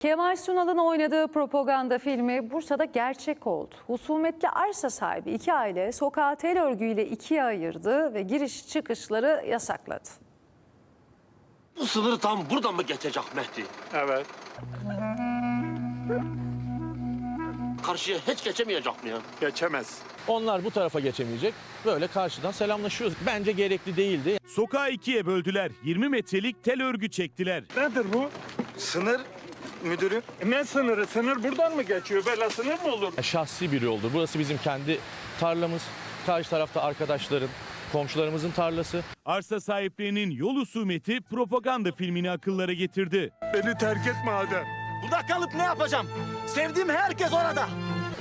Kemal Sunal'ın oynadığı propaganda filmi Bursa'da gerçek oldu. Husumetli arsa sahibi iki aile sokağı tel örgüyle ikiye ayırdı ve giriş çıkışları yasakladı. Bu sınırı tam buradan mı geçecek Mehdi? Evet. Karşıya hiç geçemeyecek mi ya? Geçemez. Onlar bu tarafa geçemeyecek. Böyle karşıdan selamlaşıyoruz. Bence gerekli değildi. Sokağı ikiye böldüler. 20 metrelik tel örgü çektiler. Nedir bu? Sınır müdürü E Ne sınırı? Sınır buradan mı geçiyor? Böyle sınır mı olur? Şahsi bir yoldur. Burası bizim kendi tarlamız. Karşı tarafta arkadaşların, komşularımızın tarlası. Arsa sahiplerinin yol husumeti propaganda filmini akıllara getirdi. Beni terk etme Adem. Burada kalıp ne yapacağım? Sevdiğim herkes orada.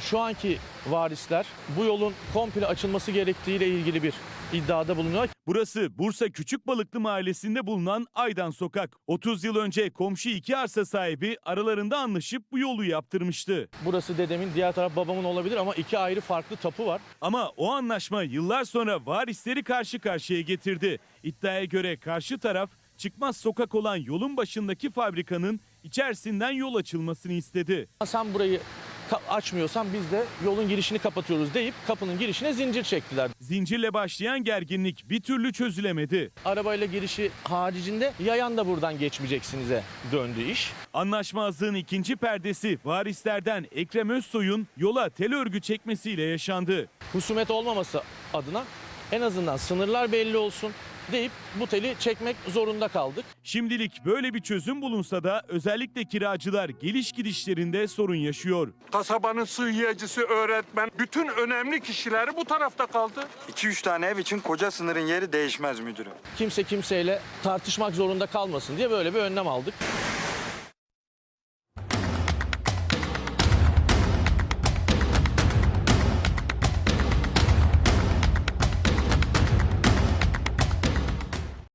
Şu anki varisler bu yolun komple açılması gerektiğiyle ilgili bir iddiada bulunuyor. Burası Bursa Küçükbalıklı Mahallesi'nde bulunan Aydan Sokak. 30 yıl önce komşu iki arsa sahibi aralarında anlaşıp bu yolu yaptırmıştı. Burası dedemin, diğer taraf babamın olabilir ama iki ayrı farklı tapu var. Ama o anlaşma yıllar sonra varisleri karşı karşıya getirdi. İddiaya göre karşı taraf çıkmaz sokak olan yolun başındaki fabrikanın içerisinden yol açılmasını istedi. Sen burayı açmıyorsan biz de yolun girişini kapatıyoruz deyip kapının girişine zincir çektiler. Zincirle başlayan gerginlik bir türlü çözülemedi. Arabayla girişi haricinde yayan da buradan geçmeyeceksinize döndü iş. Anlaşmazlığın ikinci perdesi varislerden Ekrem Özsoy'un yola tel örgü çekmesiyle yaşandı. husumet olmaması adına en azından sınırlar belli olsun deyip bu teli çekmek zorunda kaldık. Şimdilik böyle bir çözüm bulunsa da özellikle kiracılar geliş gidişlerinde sorun yaşıyor. Kasabanın sıhhiyecisi, öğretmen, bütün önemli kişileri bu tarafta kaldı. 2-3 tane ev için koca sınırın yeri değişmez müdürü. Kimse kimseyle tartışmak zorunda kalmasın diye böyle bir önlem aldık.